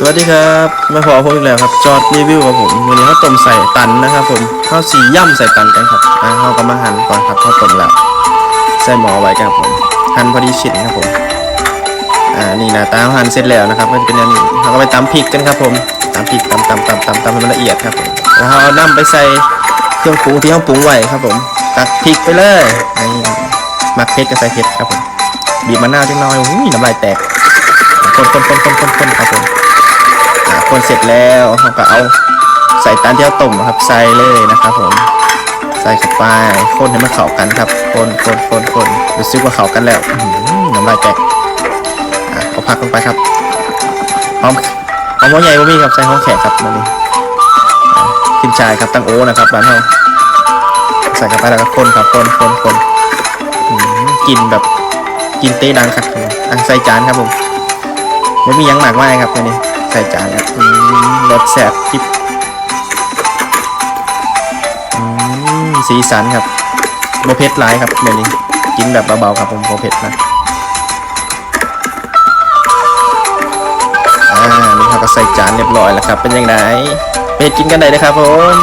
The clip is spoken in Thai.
สวัสดีครับมาพอผมอีกแล้วครับจอดรีวิวกับผมวันนี้เขาต้มใส่ตันนะครับ ผมข้าวสีย่ำใส่ตันกันครับอ่าเขาวก็มาหั่นก่อนครับข้าวต้มแล้วใส่หม้อไว้ครับผมหั่นพอดีชิ้นครับผมอ่านี่นะตาหั่นเสร็จแล้วนะครับมันเป็นอย่างนี้เราก็ไปตำพริกกันครับผมตำพริกตำตำตำตำตำให้มันละเอียดครับผมแล้วเราเอาน้ำไปใส่เครื่องปรุงที่เราปรุงไว้ครับผมตักพริกไปเลยนี่มักเผ็ดก็ใส่เผ็ดครับผมบีบมะนาวจังน้อยอุ้ยน้ำลายแตกคนคนคนคนคนคนครับผม นเสร็จแล้วเราก็เอาใส่ตาลที่เราต้มครับใส่เลยนะครับผมใส่เข้าไปคนให้มันเข้ากันครับคนคนคนคนรู้สึกว่าเข้ากันแล้วน้ำลายแตกเอาผักลงไปครับหอมหอมหัวใหญ่บ่มีครับใส่หอมแขกครับมานี่ขึ้นชายครับตั้งโอนะครับร้านเราใส่เข้าไปแล้วก็คนครับคนคนคนกินแบบกินเต้ดังครับอะใส่จานครับผมไม่มียังหมากไม้ครับอันนี้ ใส่จานครับอืมรสแซ่บจิบสีสันครับโมเพ็ดไลายครับเดี๋ยวนี้กินแบบเบาๆครับผมโมเพ็ดนะอ่านี่เขาก็ใส่จานเรียบร้อยแล้วครับ เป็นยังไงไปเฮ็ดกินกันได้เลยครับผม